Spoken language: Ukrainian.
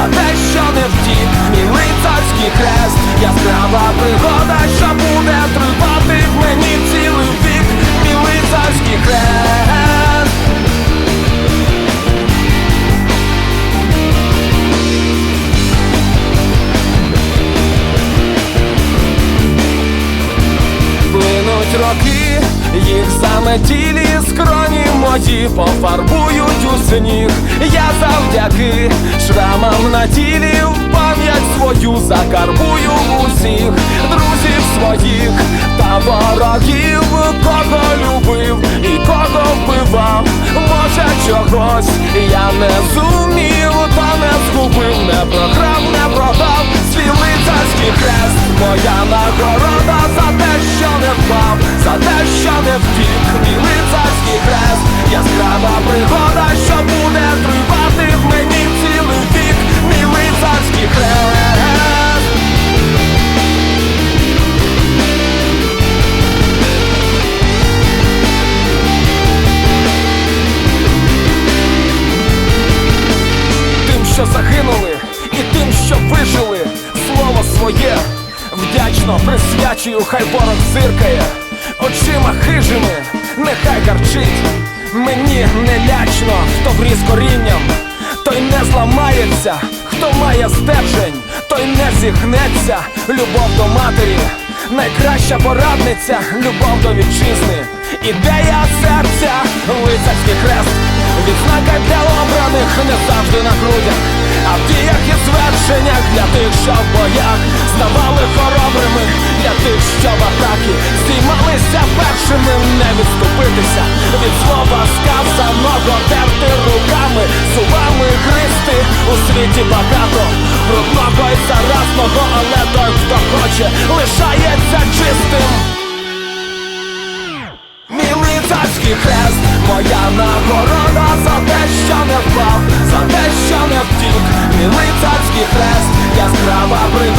за те, що не втік. Мій лицарський хрест, яскрава пригода, що буде тривати в мені цілий вік. Мій лицарський хрест. Плинуть роки, їх заметілі скроні мої пофарбують у сніг. Я завдяки шрамам на в пам'ять свою закарбую усіх друзів своїх. Та ворогів, кого любив і кого вбивав. Може чогось я не зумів, та не згубив, не програв, не продав. Свій лицарський хрест, моя нагорода за те, що не впав, за те, що не втік, мій лицарський хрест, яскрава пригода, вдячно присвячую, хай ворог зиркає, очима хижими, нехай гарчить. Мені не лячно, хто вріс корінням, той не зламається, хто має стержень, той не зігнеться, любов до матері, найкраща порадниця, любов до вітчизни, ідея серця, лицарський хрест, відзнака для обраних не завжди на грудях, а в діях і звершеннях для тих, що в боях ставали хоробрими, першими, не відступитися. Від слова сказаного, терти руками, зубами гристи у світі багато брудного і заразного, але той, хто хоче, лишається чистим. Мій лицарський хрест, моя нагорода за те, що не впав, за те, що не втік, мій лицарський хрест, яскрава пригода,